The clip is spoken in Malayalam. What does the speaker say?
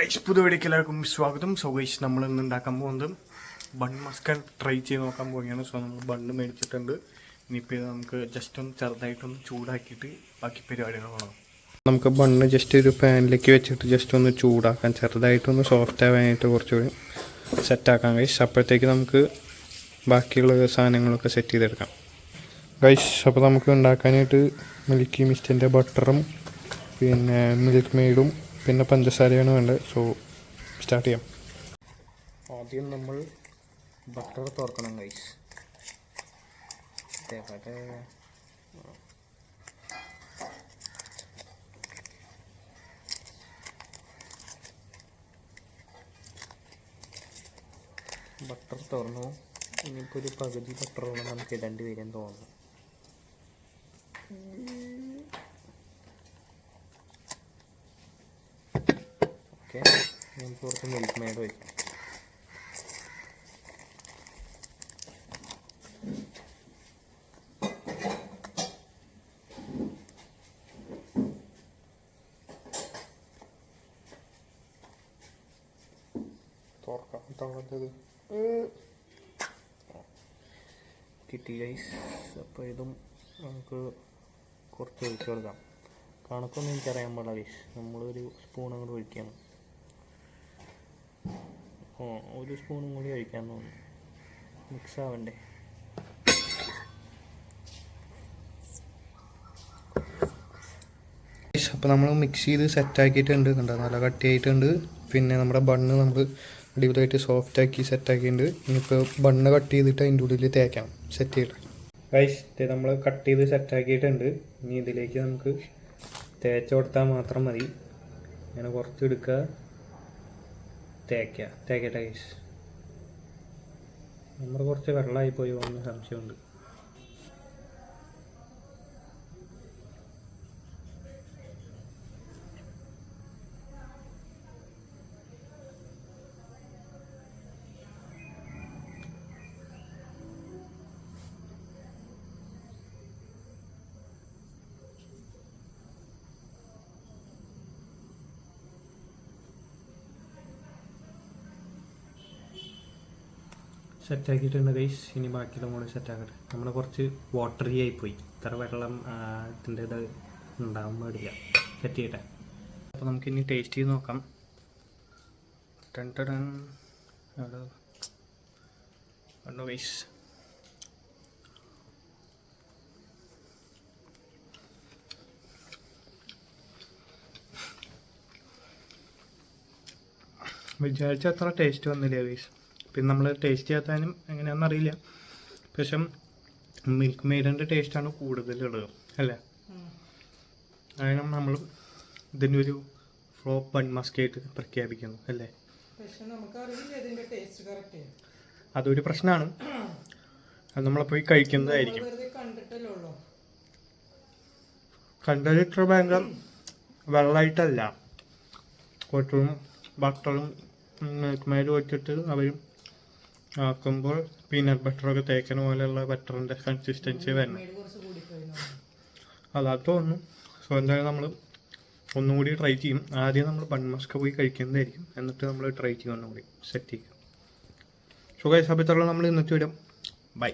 ഗൈസ് പുതിയ വീഡിയോക്ക് എല്ലാവർക്കും സ്വാഗതം. സോ ഗൈസ് നമ്മൾ ഇന്ന് ഉണ്ടാക്കാൻ പോകുന്നത് ബൺ മസ്കൻ ട്രൈ ചെയ്ത് നോക്കാൻ പോവുകയാണ്. സോ നമ്മൾ ബണ്ണ് മേടിച്ചിട്ടുണ്ട്. ഇനിയിപ്പോൾ നമുക്ക് ജസ്റ്റ് ഒന്ന് ചെറുതായിട്ടൊന്ന് ചൂടാക്കിയിട്ട് ബാക്കി പരിപാടികൾ തുടങ്ങാം നമുക്ക് ബണ്ണ് ജസ്റ്റ് ഒരു പാനിലേക്ക് വെച്ചിട്ട് ജസ്റ്റ് ഒന്ന് ചൂടാക്കാൻ ചെറുതായിട്ടൊന്ന് സോഫ്റ്റ് ആവാനായിട്ട് കുറച്ചുകൂടി സെറ്റാക്കാം ഗൈസ് അപ്പോഴത്തേക്ക് നമുക്ക് ബാക്കിയുള്ള സാധനങ്ങളൊക്കെ സെറ്റ് ചെയ്തെടുക്കാം. ഗൈസ് അപ്പോൾ നമുക്ക് ഉണ്ടാക്കാനായിട്ട് മിൽക്കി മിസ്റ്റിന്റെ ബട്ടറും പിന്നെ മിൽക്ക് മെയ്ഡും പിന്നെ പഞ്ചസാരയാണ് വേണ്ടത്. സോ സ്റ്റാർട്ട് ചെയ്യാം. ആദ്യം നമ്മൾ ബട്ടർ തുറക്കണം ഗൈസ് ഇതേപോലെ ബട്ടർ തുറന്നു ഇനിയിപ്പോൾ ഒരു പകുതി ബട്ടറോളം നമുക്ക് ഇടേണ്ടി വരും തോന്നുന്നു. ഓക്കെ. നമുക്ക് കുറച്ച് മിൽക്ക് മെയ്ഡ് വയ്ക്കാം തുറക്കാം തുറന്നത് കിട്ടി ഗൈസ് അപ്പോൾ ഇതും നമുക്ക് കുറച്ച് ഒഴിച്ചു കൊടുക്കാം. കണക്കൊന്നും എനിക്കറിയാൻ പാടില്ല ഗൈസ് നമ്മളൊരു സ്പൂൺ അങ്ങോട്ട് ഒഴിക്കണം. ഒരു സ്പൂണും കൂടി ഒഴിക്കാൻ തോന്നുന്നു. മിക്സ് ആവണ്ടേ അപ്പോൾ നമ്മൾ മിക്സ് ചെയ്ത് സെറ്റ് ആക്കിയിട്ടുണ്ട്. കണ്ടോ? നല്ല കട്ടിയായിട്ടുണ്ട്. പിന്നെ നമ്മുടെ ബണ്ണ് നമ്മൾ അടിപൊളിയായിട്ട് സോഫ്റ്റ് ആക്കി സെറ്റ് ആക്കിയിട്ടുണ്ട്. ഇനിയിപ്പോൾ ബണ്ണ് കട്ട് ചെയ്തിട്ട് അതിന്റെ ഉള്ളിൽ തേക്കാം. സെറ്റ് ഗൈസ് ഇത് നമ്മൾ കട്ട് ചെയ്ത് സെറ്റ് ആക്കിയിട്ടുണ്ട്. ഇനി ഇതിലേക്ക് നമുക്ക് തേച്ച് കൊടുത്താൽ മാത്രം മതി. അങ്ങനെ കുറച്ച് എടുക്കുക. തേക്കുക തേക്കട്ടെ ഗൈസ് നമ്മൾ കുറച്ച് വെള്ളമായി പോയി പോകുന്ന സംശയമുണ്ട്. സെറ്റ് ആക്കിയിട്ടുണ്ട് ഗൈസ് ഇനി ബാക്കിയുള്ള സെറ്റ് ആക്കട്ടെ. നമ്മൾ കുറച്ച് വാട്ടറി ആയിപ്പോയി ഇത്ര വെള്ളം ഇതിന്റെ ഇത് ഉണ്ടാവാൻ പാടില്ല സെറ്റ് ചെയ്യട്ടെ. അപ്പോൾ നമുക്ക് ഇനി ടേസ്റ്റ് ചെയ്ത് നോക്കാം. ടൺ ടൺ ഗൈസ് വിചാരിച്ച അത്ര ടേസ്റ്റ് വന്നില്ല ഗൈസ് പിന്നെ നമ്മൾ ടേസ്റ്റ് ചെയ്യാത്താനും എങ്ങനെയാണെന്ന് അറിയില്ല. പക്ഷെ മിൽക്ക് മെയ്ഡിന്റെ ടേസ്റ്റാണ് കൂടുതലുള്ളത് അല്ലേ? അതിന് നമ്മൾ ഇതിന്റെ ഒരു ഫ്ലോപ്പ് ബൺ മസ്കേറ്റ് പ്രഖ്യാപിക്കുന്നു അല്ലേ? അതൊരു പ്രശ്നമാണ് അത് നമ്മളെ പോയി കഴിക്കുന്നതായിരിക്കും. വെറുതെ കണ്ടിട്ടല്ലേ ഉള്ളൂ. കണ്ട ലിറ്റർ ഭയങ്കര വെള്ളമായിട്ടല്ല കുറച്ചും ബട്ടറും മിൽക്ക് വെച്ചിട്ട് അവരും ആക്കുമ്പോൾ പീനട്ട് ബട്ടറൊക്കെ തേക്കണ പോലെയുള്ള ബട്ടറിന്റെ കൺസിസ്റ്റൻസി വരണം. അതാ തോന്നുന്നു. സോ എന്തായാലും നമ്മൾ ഒന്നുകൂടി ട്രൈ ചെയ്യും. ആദ്യം നമ്മൾ ബൺമസ്ക പോയി കഴിക്കുന്നതായിരിക്കും. എന്നിട്ട് നമ്മൾ ട്രൈ ചെയ്യും ഒന്നുകൂടി. സെറ്റ് ചെയ്യും. സോ ഗൈസ് അപ്പോൾ നമ്മൾ ഇന്നിട്ട് വരും ബൈ